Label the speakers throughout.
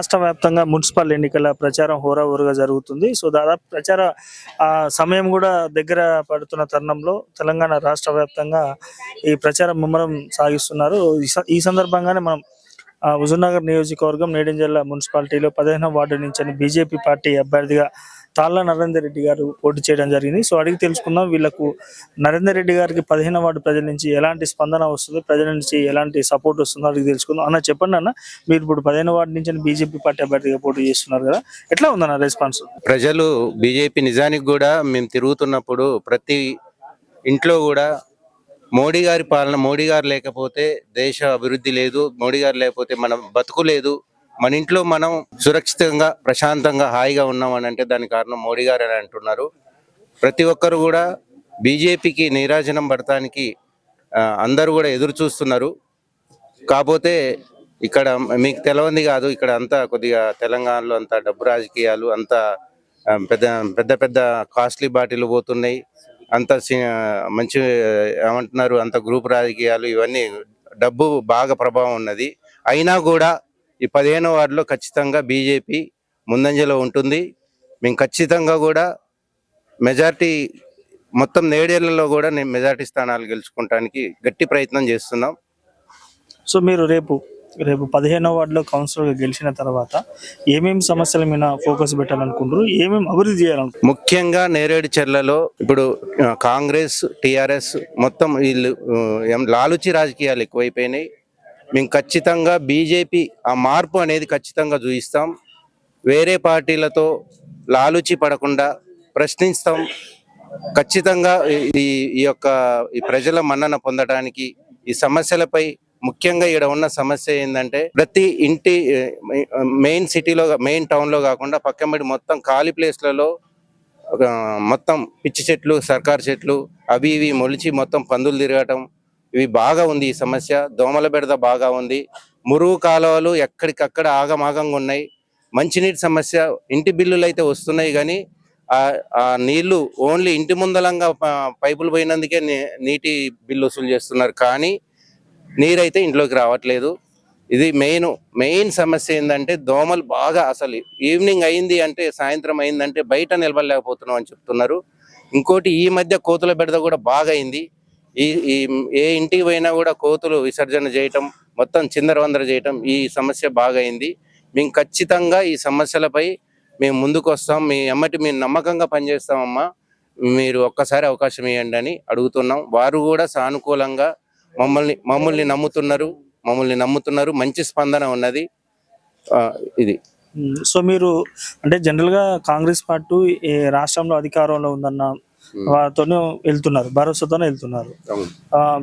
Speaker 1: రాష్ట్ర వ్యాప్తంగా మున్సిపల్ ఎన్నికల ప్రచారం హోరాహోరుగా జరుగుతుంది. సో దాదాపు ప్రచార సమయం కూడా దగ్గర పడుతున్న తరుణంలో తెలంగాణ రాష్ట్ర వ్యాప్తంగా ఈ ప్రచారం ముమ్మరం సాగిస్తున్నారు. ఈ స- ఈ సందర్భంగానే మనం ఆ, హుజూర్నగర్ నియోజకవర్గం నేడింజల్ల మున్సిపాలిటీలో పదిహేనవ వార్డు నుంచి బీజేపీ పార్టీ అభ్యర్థిగా తాళ్ళ నరేందర్ రెడ్డి గారు పోటీ చేయడం జరిగింది. సో అడిగి తెలుసుకుందాం వీళ్ళకు నరేందర్ రెడ్డి గారికి పదిహేను వార్డు ప్రజల నుంచి ఎలాంటి స్పందన వస్తుంది ప్రజల నుంచి ఎలాంటి సపోర్ట్ వస్తుందో అడిగి తెలుసుకుందాం. అన్న చెప్పండి అన్న మీరు ఇప్పుడు పదిహేను వార్డు నుంచి బీజేపీ పార్టీ అభ్యర్థిగా పోటీ చేస్తున్నారు కదా ఎట్లా ఉందన్న రెస్పాన్స్?
Speaker 2: ప్రజలు బీజేపీ నిజానికి కూడా మేము తిరుగుతున్నప్పుడు ప్రతి ఇంట్లో కూడా మోడీ గారి పాలన మోడీ గారు లేకపోతే దేశ అభివృద్ధి లేదు మోడీ గారు లేకపోతే మనం బతుకు లేదు మన ఇంట్లో మనం సురక్షితంగా ప్రశాంతంగా హాయిగా ఉన్నాం అని అంటే దాని కారణం మోడీ గారు అని అంటున్నారు. ప్రతి ఒక్కరు కూడా బీజేపీకి నీరాజనం పడటానికి అందరూ కూడా ఎదురు చూస్తున్నారు. కాకపోతే ఇక్కడ మీకు తెలవంది కాదు ఇక్కడ అంతా కొద్దిగా తెలంగాణలో అంతా డబ్బు రాజకీయాలు అంతా పెద్ద పెద్ద పెద్ద కాస్ట్లీ బాటిల్ పోతున్నాయి. అంత సి- మంచి ఏమంటున్నారు అంత గ్రూప్ రాజకీయాలు ఇవన్నీ డబ్బు బాగా ప్రభావం ఉన్నది. అయినా కూడా ఈ పదిహేనో వార్డులో ఖచ్చితంగా బీజేపీ ముందంజలో ఉంటుంది. మేము ఖచ్చితంగా కూడా మెజార్టీ మొత్తం నేడేళ్ళలో కూడా నేను మెజార్టీ స్థానాలు గెలుచుకోవడానికి గట్టి ప్రయత్నం చేస్తున్నాం.
Speaker 1: సో మీరు రేపు రేపు పదిహేనవ వార్డులో కౌన్సిలర్గా గెలిచిన తర్వాత ఏమేమి సమస్యల మీద ఫోకస్ పెట్టాలనుకుంటారు ఏమేమి అభివృద్ధి చేయాలనుకుంటారు
Speaker 2: ముఖ్యంగా నేరేడు చెర్లలో ఇప్పుడు కాంగ్రెస్ టిఆర్ఎస్ మొత్తం వీళ్ళు లాలుచి రాజకీయాలు ఎక్కువైపోయినాయి. మేము ఖచ్చితంగా బీజేపీ ఆ మార్పు అనేది ఖచ్చితంగా చూపిస్తాం వేరే పార్టీలతో లాలుచి పడకుండా ప్రశ్నిస్తాం. ఖచ్చితంగా ఈ- ఈ యొక్క ఈ ప్రజల మన్నన పొందడానికి ఈ సమస్యలపై ముఖ్యంగా ఇక్కడ ఉన్న సమస్య ఏంటంటే ప్రతి ఇంటి మెయిన్ సిటీలో మెయిన్ టౌన్లో కాకుండా పక్కమటి మొత్తం ఖాళీ ప్లేస్లలో మొత్తం పిచ్చి చెట్లు సర్కార్ చెట్లు అవి ఇవి మొలిచి మొత్తం పందులు తిరగటం ఇవి బాగా ఉంది ఈ సమస్య. దోమల బెడద బాగా ఉంది. మురుగు కాలువలు ఎక్కడికక్కడ ఆగమాగంగా ఉన్నాయి. మంచినీటి సమస్య ఇంటి బిల్లులు అయితే వస్తున్నాయి కానీ ఆ ఆ నీళ్ళు ఓన్లీ ఇంటి ముందలంగా పైపులు పోయినందుకే నీటి బిల్లు వసూలు చేస్తున్నారు. కానీ నీరైతే ఇంట్లోకి రావట్లేదు. ఇది మెయిన్ మెయిన్ సమస్య ఏంటంటే దోమలు బాగా అసలు ఈవినింగ్ అయింది అంటే సాయంత్రం అయిందంటే బయట నిలబడలేకపోతున్నాం అని చెప్తున్నారు. ఇంకోటి ఈ మధ్య కోతుల బెడద కూడా బాగా అయింది. ఈ ఈ ఏ ఇంటికి పోయినా కూడా కోతులు విసర్జన చేయటం మొత్తం చిందరవందర చేయటం ఈ సమస్య బాగైంది. మేము ఖచ్చితంగా ఈ సమస్యలపై మేము ముందుకు వస్తాం మీ ఎమ్మటి మేము నమ్మకంగా పనిచేస్తామమ్మా. మీరు ఒక్కసారి అవకాశం ఇవ్వండి అని అడుగుతున్నాం. వారు కూడా సానుకూలంగా మమ్మల్ని మమ్మల్ని నమ్ముతున్నారు. మమ్మల్ని నమ్ముతున్నారు. మంచి స్పందన ఉన్నది. ఇది.
Speaker 1: సో మీరు అంటే జనరల్గా కాంగ్రెస్ పార్టీ ఈ రాష్ట్రంలో అధికారంలో ఉందన్న వారితోనే వెళ్తున్నారు భరోసాతోనే వెళ్తున్నారు.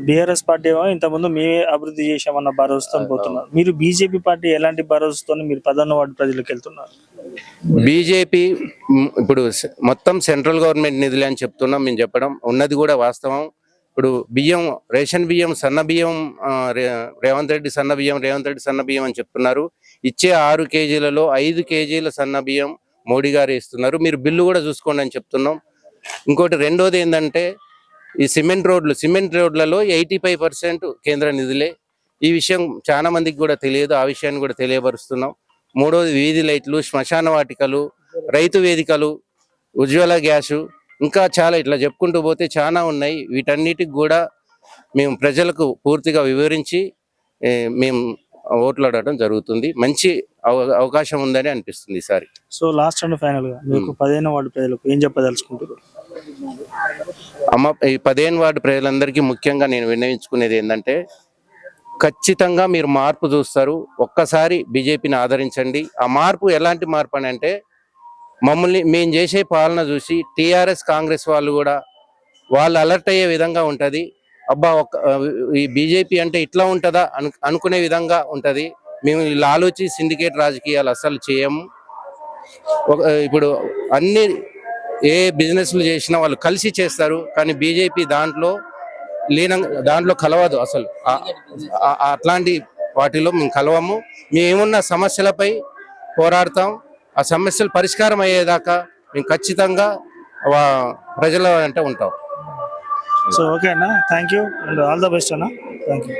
Speaker 1: బీఆర్ఎస్ పార్టీ ఏమో ఇంతకుముందు మేమే అభివృద్ధి చేశామన్న భరోసాతో పోతున్నారు. మీరు బీజేపీ పార్టీ ఎలాంటి భరోసాతో మీరు పదన్న వార్డు ప్రజలకు వెళ్తున్నారు?
Speaker 2: బీజేపీ ఇప్పుడు మొత్తం సెంట్రల్ గవర్నమెంట్ నిధులే అని చెప్తున్నాం మేము చెప్పడం. ఉన్నది కూడా వాస్తవం. ఇప్పుడు బియ్యం రేషన్ బియ్యం సన్న బియ్యం రేవంత్ రెడ్డి సన్న బియ్యం రేవంత్ రెడ్డి సన్న బియ్యం అని చెప్తున్నారు. ఇచ్చే ఆరు కేజీలలో ఐదు కేజీల సన్న బియ్యం మోడీ గారు ఇస్తున్నారు మీరు బిల్లు కూడా చూసుకోండి అని చెప్తున్నాం. ఇంకోటి రెండోది ఏంటంటే ఈ సిమెంట్ రోడ్లు సిమెంట్ రోడ్లలో ఎయిటీ ఫైవ్ పర్సెంట్ కేంద్ర నిధులే. ఈ విషయం చాలా మందికి కూడా తెలియదు ఆ విషయాన్ని కూడా తెలియపరుస్తున్నాం. మూడోది వీధి లైట్లు శ్మశాన వాటికలు రైతు వేదికలు ఉజ్వల గ్యాసు ఇంకా చాలా ఇట్లా చెప్పుకుంటూ పోతే చాలా ఉన్నాయి. వీటన్నిటికి కూడా మేము ప్రజలకు పూర్తిగా వివరించి మేము ఓట్లు అడగడం జరుగుతుంది. మంచి అవ- అవకాశం ఉందని అనిపిస్తుంది ఈసారి.
Speaker 1: సో లాస్ట్ అండ్ ఫైనల్గా మీకు పదిహేను వార్డు ప్రజలకు ఏం చెప్పదలుచుకుంటారు
Speaker 2: అమ్మ ఈ పదిహేను వార్డు ప్రజలందరికీ ముఖ్యంగా నేను విన్నవించుకునేది ఏంటంటే ఖచ్చితంగా మీరు మార్పు చూస్తారు. ఒక్కసారి బీజేపీని ఆదరించండి. ఆ మార్పు ఎలాంటి మార్పు అని అంటే మమ్మల్ని మేము చేసే పాలన చూసి టీఆర్ఎస్ కాంగ్రెస్ వాళ్ళు కూడా వాళ్ళు అలర్ట్ అయ్యే విధంగా ఉంటుంది. అబ్బా ఒక్క ఈ బీజేపీ అంటే ఇట్లా ఉంటుందా అను అనుకునే విధంగా ఉంటుంది. మేము ఇలా ఆలోచి సిండికేట్ రాజకీయాలు అస్సలు చేయము. ఒక ఇప్పుడు అన్ని ఏ బిజినెస్లు చేసినా వాళ్ళు కలిసి చేస్తారు కానీ బీజేపీ దాంట్లో లీన దాంట్లో కలవదు అసలు. అట్లాంటి వాటిలో మేము కలవము. మేమున్న సమస్యలపై పోరాడతాం. ఆ సమస్యలు పరిష్కారం అయ్యేదాకా మేము ఖచ్చితంగా వా- ప్రజల వెంట ఉంటాం.
Speaker 1: సో ఓకే అన్న. Thank you and all the best అన్న. Thank you